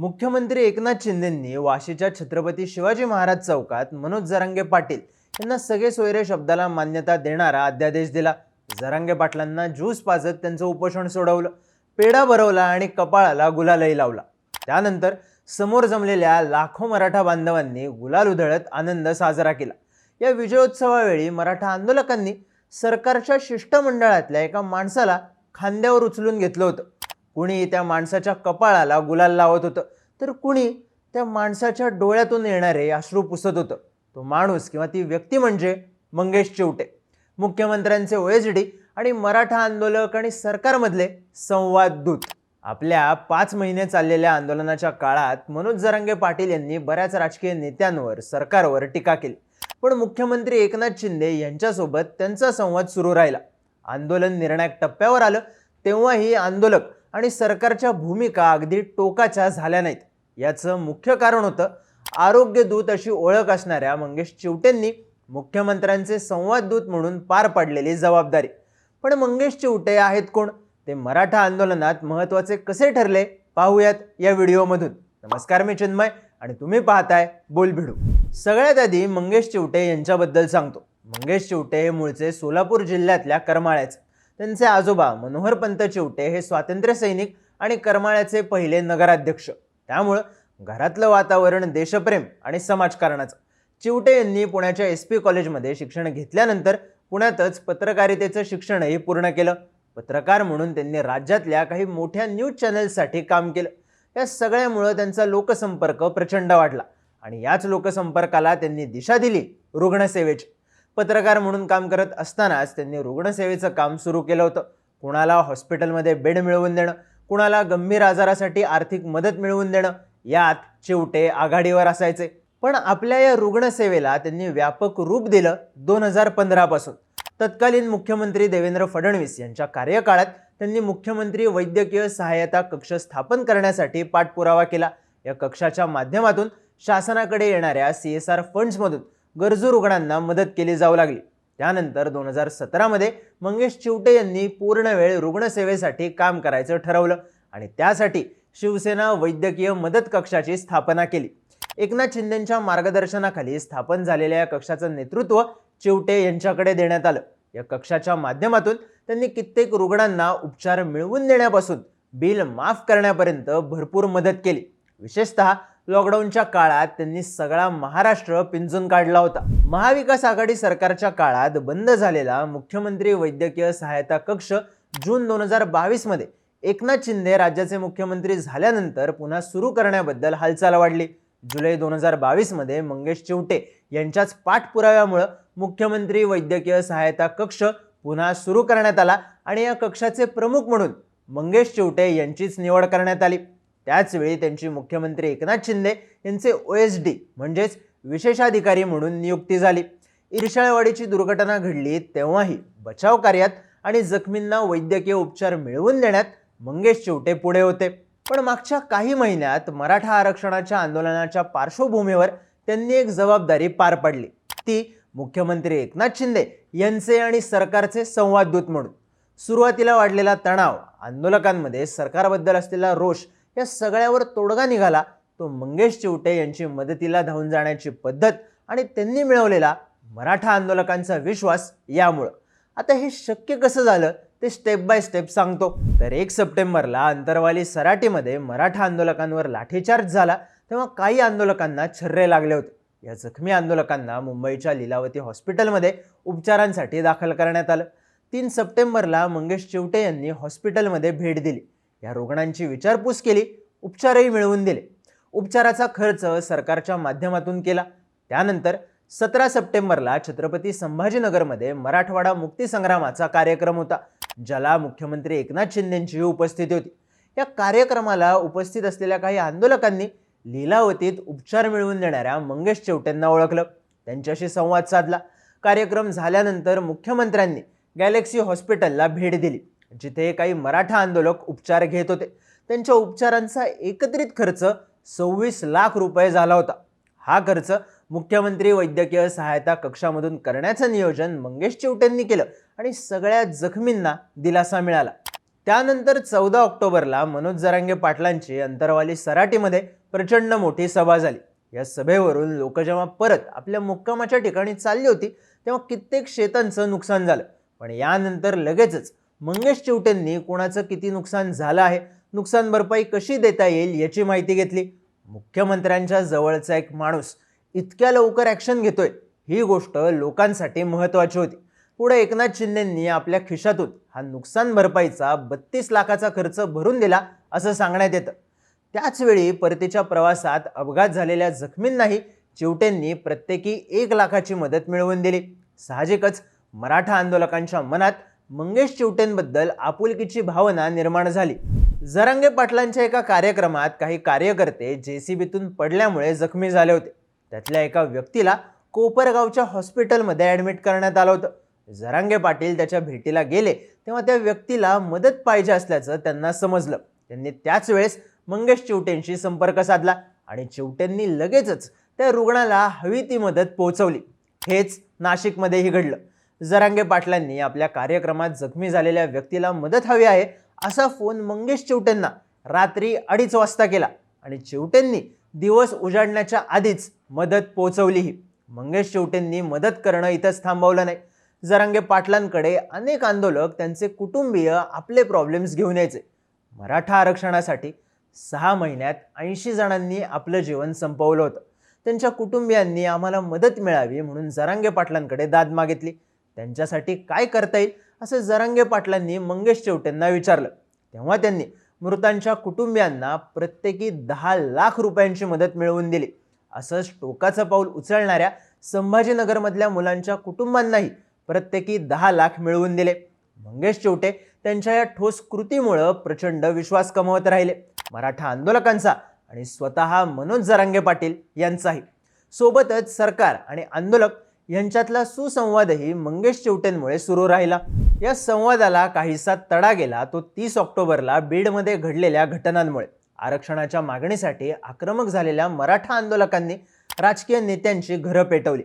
मुख्यमंत्री एकनाथ शिंदेंनी वाशीच्या छत्रपती शिवाजी महाराज चौकात मनोज जरांगे पाटील यांना सगळे सोयरे शब्दाला मान्यता देणारा अध्यादेश दिला. जरांगे पाटलांना ज्यूस पाजत त्यांचं उपोषण सोडवलं. पेढा भरवला आणि कपाळाला गुलालही लावला. त्यानंतर समोर जमलेल्या लाखो मराठा बांधवांनी गुलाल उधळत आनंद साजरा केला. या विजयोत्सवावेळी मराठा आंदोलकांनी सरकारच्या शिष्टमंडळातल्या एका माणसाला खांद्यावर उचलून घेतलं होतं. कुणी त्या माणसाच्या कपाळाला गुलाल लावत होतं. तर कुणी त्या माणसाच्या डोळ्यातून येणारे अश्रू पुसत होतं. तो माणूस किंवा ती व्यक्ती म्हणजे मंगेश चिवटे. मुख्यमंत्र्यांचे ओएसडी आणि मराठा आंदोलक आणि सरकारमधले संवाद दूत. आपल्या पाच महिने चाललेल्या आंदोलनाच्या काळात मनोज जरांगे पाटील यांनी बऱ्याच राजकीय नेत्यांवर सरकारवर टीका केली. पण मुख्यमंत्री एकनाथ शिंदे यांच्यासोबत त्यांचा संवाद सुरू राहिला. आंदोलन निर्णायक टप्प्यावर आलं तेव्हाही आंदोलक आणि सरकारच्या भूमिका अगदी टोकाच्या झाल्या नाहीत. याचं मुख्य कारण होतं आरोग्य दूत अशी ओळख असणाऱ्या मंगेश चिवटेंनी मुख्यमंत्र्यांचे संवाद दूत म्हणून पार पाडलेली जबाबदारी. पण मंगेश चिवटे आहेत कोण? ते मराठा आंदोलनात महत्त्वाचे कसे ठरले? पाहूयात या व्हिडिओमधून. नमस्कार मी चिन्मय आणि तुम्ही पाहताय बोलभिडू सगळ्यात आधी मंगेश चिवटे यांच्याबद्दल सांगतो. मंगेश चिवटे हे मूळचे सोलापूर जिल्ह्यातल्या करमाळ्याचे. त्यांचे आजोबा मनोहरपंत चिवटे हे स्वातंत्र्य सैनिक आणि करमाळ्याचे पहिले नगराध्यक्ष. त्यामुळं घरातलं वातावरण देशप्रेम आणि समाजकारणाचं. चिवटे यांनी पुण्याच्या एस पी कॉलेजमध्ये शिक्षण घेतल्यानंतर पुण्यातच पत्रकारितेचं शिक्षणही पूर्ण केलं. पत्रकार म्हणून त्यांनी राज्यातल्या काही मोठ्या न्यूज चॅनल्ससाठी काम केलं. या सगळ्यामुळं त्यांचा लोकसंपर्क प्रचंड वाढला आणि याच लोकसंपर्काला त्यांनी दिशा दिली रुग्णसेवेची. पत्रकार म्हणून काम करत असतानाच त्यांनी रुग्णसेवेचं काम सुरू केलं होतं. कुणाला हॉस्पिटलमध्ये बेड मिळवून देणं कुणाला गंभीर आजारासाठी आर्थिक मदत मिळवून देणं यात चिवटे आघाडीवर असायचे. पण आपल्या या रुग्णसेवेला त्यांनी व्यापक रूप दिलं दोन हजार पंधरापासून. तत्कालीन मुख्यमंत्री देवेंद्र फडणवीस यांच्या कार्यकाळात त्यांनी मुख्यमंत्री वैद्यकीय सहाय्यता कक्ष स्थापन करण्यासाठी पाठपुरावा केला. या कक्षाच्या माध्यमातून शासनाकडे येणाऱ्या सी एस आर फंड्समधून गरजू रुग्णांना मदत केली जाऊ लागली. त्यानंतर दोन हजार सतरामध्ये मंगेश चिवटे यांनी पूर्ण वेळ रुग्णसेवेसाठी काम करायचं ठरवलं आणि त्यासाठी शिवसेना वैद्यकीय मदत कक्षाची स्थापना केली. एकनाथ शिंदेच्या मार्गदर्शनाखाली स्थापन झालेल्या या कक्षाचं नेतृत्व चिवटे यांच्याकडे देण्यात आलं. या कक्षाच्या माध्यमातून त्यांनी कित्येक रुग्णांना उपचार मिळवून देण्यापासून बिल माफ करण्यापर्यंत भरपूर मदत केली. विशेषतः लॉकडाऊनच्या काळात त्यांनी सगळा महाराष्ट्र पिंजून काढला होता. महाविकास आघाडी सरकारच्या काळात बंद झालेला मुख्यमंत्री वैद्यकीय सहायता कक्ष जून दोन हजार बावीसमध्ये एकनाथ शिंदे राज्याचे मुख्यमंत्री झाल्यानंतर पुन्हा सुरू करण्याबद्दल हालचाल वाढली. जुलै दोन हजार बावीसमध्ये मंगेश चिवटे यांच्याच पाठपुराव्यामुळं मुख्यमंत्री वैद्यकीय सहायता कक्ष पुन्हा सुरू करण्यात आला आणि या कक्षाचे प्रमुख म्हणून मंगेश चिवटे यांचीच निवड करण्यात आली. त्याचवेळी त्यांची मुख्यमंत्री एकनाथ शिंदे यांचे ओ एस डी म्हणजेच विशेषाधिकारी म्हणून नियुक्ती झाली. इरशाळवाडीची दुर्घटना घडली तेव्हाही बचाव कार्यात आणि जखमींना वैद्यकीय उपचार मिळवून देण्यात मंगेश चिवटे पुढे होते. पण मागच्या काही महिन्यात मराठा आरक्षणाच्या आंदोलनाच्या पार्श्वभूमीवर त्यांनी एक जबाबदारी पार पाडली. ती मुख्यमंत्री एकनाथ शिंदे यांचे आणि सरकारचे संवाददूत म्हणून. सुरुवातीला वाढलेला तणाव आंदोलकांमध्ये सरकारबद्दल असलेला रोष या सगळ्यावर तोडगा निघाला तो मंगेश चिवटे यांची मदतीला धावून जाण्याची पद्धत आणि त्यांनी मिळवलेला मराठा आंदोलकांचा विश्वास यामुळं. आता हे शक्य कसं झालं ते स्टेप बाय स्टेप सांगतो. तर एक सप्टेंबरला अंतरवाली सराटीमध्ये मराठा आंदोलकांवर लाठीचार्ज झाला तेव्हा काही आंदोलकांना छर्रे लागले होते. या जखमी आंदोलकांना मुंबईच्या लीलावती हॉस्पिटलमध्ये उपचारांसाठी दाखल करण्यात आलं. तीन सप्टेंबरला मंगेश चिवटे यांनी हॉस्पिटलमध्ये भेट दिली. या रुग्णांची विचारपूस केली उपचारही मिळवून दिले. उपचाराचा खर्च सरकारच्या माध्यमातून केला. त्यानंतर सतरा सप्टेंबरला छत्रपती संभाजीनगरमध्ये मराठवाडा मुक्तीसंग्रामाचा कार्यक्रम होता ज्याला मुख्यमंत्री एकनाथ शिंदेंची उपस्थिती होती. या कार्यक्रमाला उपस्थित असलेल्या काही आंदोलकांनी लीलावतीत उपचार मिळवून देणाऱ्या मंगेश चिवटेंना ओळखलं. त्यांच्याशी संवाद साधला. कार्यक्रम झाल्यानंतर मुख्यमंत्र्यांनी गॅलेक्सी हॉस्पिटलला भेट दिली. जिथे काही मराठा आंदोलक उपचार घेत होते. त्यांच्या उपचारांचा एकत्रित खर्च सव्वीस लाख रुपये झाला होता. हा खर्च मुख्यमंत्री वैद्यकीय सहायता कक्षामधून करण्याचं नियोजन मंगेश चिवटेंनी केलं आणि सगळ्या जखमींना दिलासा मिळाला. त्यानंतर चौदा ऑक्टोबरला मनोज जरांगे पाटलांची अंतरवाली सराटीमध्ये प्रचंड मोठी सभा झाली. या सभेवरून लोक जेव्हा परत आपल्या मुक्कामाच्या ठिकाणी चालली होती तेव्हा कित्येक शेतांचं नुकसान झालं. पण यानंतर लगेचच मंगेश चिवटेंनी कोणाचं किती नुकसान झालं आहे नुकसान भरपाई कशी देता येईल याची माहिती घेतली. मुख्यमंत्र्यांच्या जवळचा एक माणूस इतक्या लवकर ॲक्शन घेतोय ही गोष्ट लोकांसाठी महत्त्वाची होती. पुढे एकनाथ शिंदेंनी आपल्या खिशातून हा नुकसान भरपाईचा बत्तीस लाखाचा खर्च भरून दिला असं सांगण्यात येतं. त्याचवेळी परतीच्या प्रवासात अपघात झालेल्या जखमींनाही चिवटेंनी प्रत्येकी एक लाखाची मदत मिळवून दिली. साहजिकच मराठा आंदोलकांच्या मनात मंगेश चिवटेंबद्दल आपुलकीची भावना निर्माण झाली. जरांगे पाटलांच्या एका कार्यक्रमात काही कार्यकर्ते जेसीबीतून पडल्यामुळे जखमी झाले होते. त्यातल्या एका व्यक्तीला कोपरगावच्या हॉस्पिटलमध्ये ॲडमिट करण्यात आलं होतं. जरांगे पाटील त्याच्या भेटीला गेले तेव्हा त्या व्यक्तीला मदत पाहिजे असल्याचं त्यांना समजलं. त्यांनी त्याच वेळेस मंगेश चिवटेंशी संपर्क साधला आणि चिवटेंनी लगेचच त्या रुग्णाला हवी ती मदत पोहोचवली. हेच नाशिकमध्येही घडलं. जरांगे पाटलांनी आपल्या कार्यक्रमात जखमी झालेल्या व्यक्तीला मदत हवी आहे असा फोन मंगेश चिवटेंना रात्री अडीच वाजता केला. आणि चिवटेंनी दिवस उजाडण्याच्या आधीच मदत पोहोचवलीही. मंगेश चिवटेंनी मदत करणं इथंच थांबवलं नाही. जरांगे पाटलांकडे अनेक आंदोलक त्यांचे कुटुंबीय आपले प्रॉब्लेम्स घेऊन यायचे. मराठा आरक्षणासाठी सहा महिन्यात ऐंशी जणांनी आपलं जीवन संपवलं होतं. त्यांच्या कुटुंबियांनी आम्हाला मदत मिळावी म्हणून जरांगे पाटलांकडे दाद मागितली. त्यांच्यासाठी काय करता येईल? असं जरांगे पाटलांनी मंगेश चेवटेंना विचारलं. तेव्हा त्यांनी मृतांच्या कुटुंबियांना प्रत्येकी दहा लाख रुपयांची मदत मिळवून दिली. असंच टोकाचं पाऊल उचलणाऱ्या संभाजीनगरमधल्या मुलांच्या कुटुंबांनाही प्रत्येकी दहा लाख मिळवून दिले. मंगेश चेवटे त्यांच्या या ठोस कृतीमुळं प्रचंड विश्वास कमवत राहिले. मराठा आंदोलकांचा आणि स्वतः मनोज जरांगे पाटील यांचाही. सोबतच सरकार आणि आंदोलक यांच्यातला सुसंवादही मंगेश चिवटेंमुळे सुरू राहिला. या संवादाला काहीसा तडा गेला तो तीस ऑक्टोबरला बीडमध्ये घडलेल्या घटनांमुळे. आरक्षणाच्या मागणीसाठी आक्रमक झालेल्या मराठा आंदोलकांनी राजकीय नेत्यांची घरं पेटवली.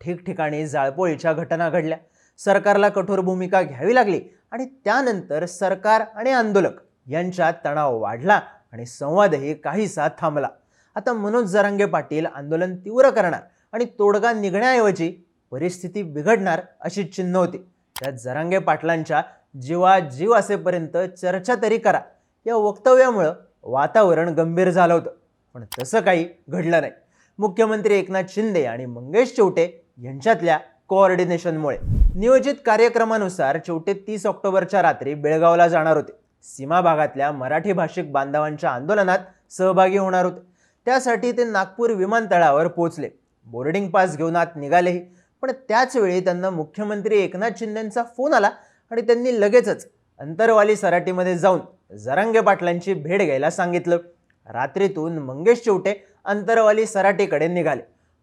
ठिकठिकाणी जाळपोळीच्या घटना घडल्या. सरकारला कठोर भूमिका घ्यावी लागली आणि त्यानंतर सरकार आणि आंदोलक यांच्यात तणाव वाढला आणि संवादही काहीसा थांबला. आता मनोज जरांगे पाटील आंदोलन तीव्र करणार आणि तोडगा निघण्याऐवजी परिस्थिती बिघडणार अशी चिन्ह होती. त्यात जरांगे पाटलांच्या जीवा जीव असेपर्यंत चर्चा तरी करा. या वक्तव्यामुळं वातावरण गंभीर झालं होतं. पण तसं काही घडलं नाही. मुख्यमंत्री एकनाथ शिंदे आणि मंगेश चौटे यांच्यातल्या कोऑर्डिनेशनमुळे. नियोजित कार्यक्रमानुसार चौटे तीस ऑक्टोबरच्या रात्री बेळगावला जाणार होते. सीमा भागातल्या मराठी भाषिक बांधवांच्या आंदोलनात सहभागी होणार होते. त्यासाठी ते नागपूर विमानतळावर पोहोचले. बोर्डिंग पास घेऊन आत निघालेही. पण त्याचवेळी त्यांना मुख्यमंत्री एकनाथ शिंदेंचा फोन आला आणि त्यांनी लगेचच अंतरवाली सराटीमध्ये जाऊन जरांगे पाटलांची भेट घ्यायला सांगितलं. रात्रीतून मंगेश चिवटे अंतरवाली सराटीकडे निघाले.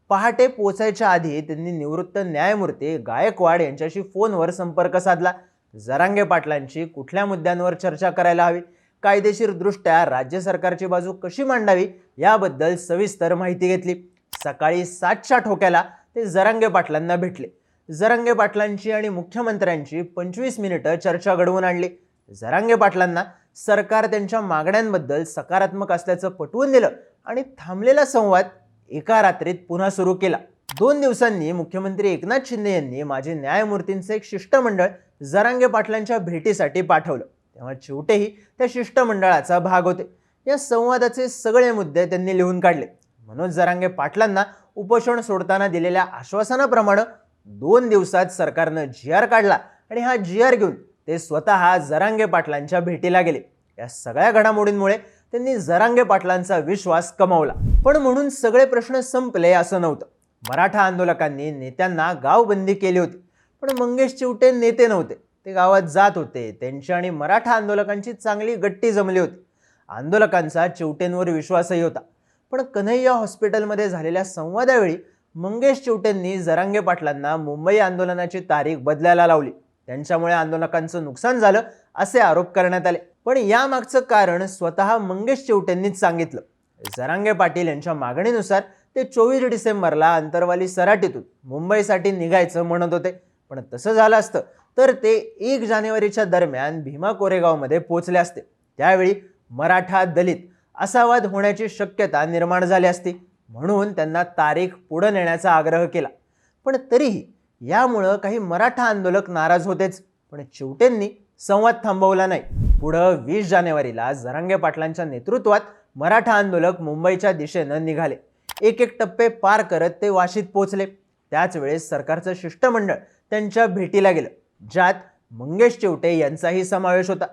पहाटे पोचायच्या आधी त्यांनी निवृत्त न्यायमूर्ती गायकवाड यांच्याशी फोनवर संपर्क साधला. जरांगे पाटलांची कुठल्या मुद्द्यांवर चर्चा करायला हवी? कायदेशीरदृष्ट्या राज्य सरकारची बाजू कशी मांडावी? याबद्दल सविस्तर माहिती घेतली. सकाळी सातच्या ठोक्याला ते जरांगे पाटलांना भेटले. जरांगे पाटलांची आणि मुख्यमंत्र्यांची पंचवीस मिनिटं चर्चा घडवून आणली. जरांगे पाटलांना सरकार त्यांच्या मागण्यांबद्दल सकारात्मक असल्याचं पटवून दिलं आणि थांबलेला संवाद एका रात्रीत पुन्हा सुरू केला. दोन दिवसांनी मुख्यमंत्री एकनाथ शिंदे यांनी माजी न्यायमूर्तींचं एक शिष्टमंडळ जरांगे पाटलांच्या भेटीसाठी पाठवलं. तेव्हा चिवटेही त्या शिष्टमंडळाचा भाग होते. या संवादाचे सगळे मुद्दे त्यांनी लिहून काढले. मनोज जरांगे पाटलांना उपोषण सोडताना दिलेल्या आश्वासनाप्रमाणे दोन दिवसात सरकारनं जी आर काढला आणि हा जी आर घेऊन ते स्वतः जरांगे पाटलांच्या भेटीला गेले. या सगळ्या घडामोडींमुळे त्यांनी जरांगे पाटलांचा विश्वास कमावला. पण म्हणून सगळे प्रश्न संपले असं नव्हतं. मराठा आंदोलकांनी नेत्यांना गावबंदी केली होती. पण मंगेश चिवटे नेते नव्हते. ते गावात जात होते. त्यांची आणि मराठा आंदोलकांची चांगली गट्टी जमली होती. आंदोलकांचा चिवटेंवर विश्वासही होता. पण कन्हैया हॉस्पिटलमध्ये झालेल्या संवादावेळी मंगेश चिवटेंनी जरांगे पाटलांना मुंबई आंदोलनाची तारीख बदलायला लावली. त्यांच्यामुळे आंदोलकांचं नुकसान झालं असे आरोप करण्यात आले. पण यामागचं कारण स्वतः मंगेश चिवटेंनीच सांगितलं. जरांगे पाटील यांच्या मागणीनुसार ते चोवीस डिसेंबरला अंतरवाली सराटीतून मुंबईसाठी निघायचं म्हणत होते. पण तसं झालं असतं तर ते एक जानेवारीच्या दरम्यान भीमा कोरेगावमध्ये पोचले असते. त्यावेळी मराठा दलित असा वाद होण्याची शक्यता निर्माण झाली असती. म्हणून त्यांना तारीख पुढं नेण्याचा आग्रह केला. पण तरीही यामुळं काही मराठा आंदोलक नाराज होतेच. पण चिवटेंनी संवाद थांबवला नाही. पुढं वीस जानेवारीला जरांगे पाटलांच्या नेतृत्वात मराठा आंदोलक मुंबईच्या दिशेनं निघाले. एक एक टप्पे पार करत ते वाशीत पोहोचले. त्याच वेळेस सरकारचं शिष्टमंडळ त्यांच्या भेटीला गेलं ज्यात मंगेश चिवटे यांचाही समावेश होता.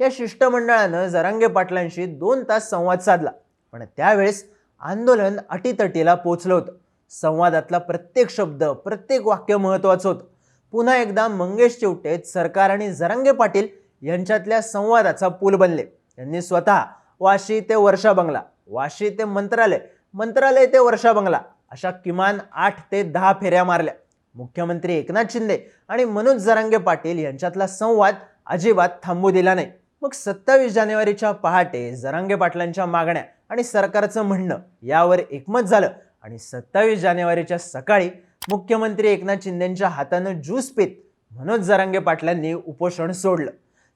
या शिष्टमंडळानं जरांगे पाटलांशी दोन तास संवाद साधला. पण त्यावेळेस आंदोलन अटीतटीला पोचलं होतं. संवादातला प्रत्येक शब्द प्रत्येक वाक्य महत्त्वाचं होतं. पुन्हा एकदा मंगेश चिवटे सरकार आणि जरांगे पाटील यांच्यातल्या संवादाचा पूल बनले. त्यांनी स्वतः वाशी ते वर्षा बंगला वाशी ते मंत्रालय मंत्रालय ते वर्षा बंगला अशा किमान आठ ते दहा फेऱ्या मारल्या. मुख्यमंत्री एकनाथ शिंदे आणि मनोज जरांगे पाटील यांच्यातला संवाद अजिबात थांबू दिला नाही. मग सत्तावीस जानेवारीच्या पहाटे जरांगे पाटलांच्या मागण्या आणि सरकारचं म्हणणं यावर एकमत झालं. आणि सत्तावीस जानेवारीच्या सकाळी मुख्यमंत्री एकनाथ शिंदेच्या हातानं ज्यूस पीत मनोज जरांगे पाटलांनी उपोषण सोडलं.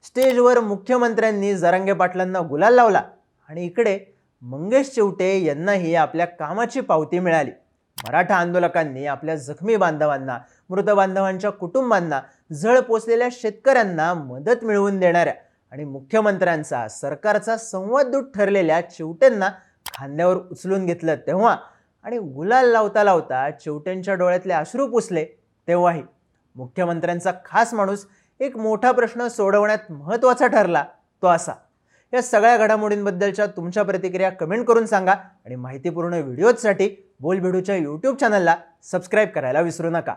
स्टेजवर मुख्यमंत्र्यांनी जरांगे पाटलांना गुलाल लावला आणि इकडे मंगेश चिवटे यांनाही आपल्या कामाची पावती मिळाली. मराठा आंदोलकांनी आपल्या जखमी बांधवांना मृत बांधवांच्या कुटुंबांना झळ पोचलेल्या शेतकऱ्यांना मदत मिळवून देणाऱ्या आणि मुख्यमंत्र्यांचा सरकारचा संवाददूत ठरलेल्या चिवटेंना खांद्यावर उचलून घेतलं तेव्हा आणि गुलाल लावता लावता चिवटेंच्या डोळ्यातले अश्रू पुसले तेव्हाही मुख्यमंत्र्यांचा खास माणूस एक मोठा प्रश्न सोडवण्यात महत्त्वाचा ठरला तो असा. या सगळ्या घडामोडींबद्दलच्या तुमच्या प्रतिक्रिया कमेंट करून सांगा आणि माहितीपूर्ण व्हिडिओजसाठी बोलभिडूच्या यूट्यूब चॅनलला सबस्क्राईब करायला विसरू नका.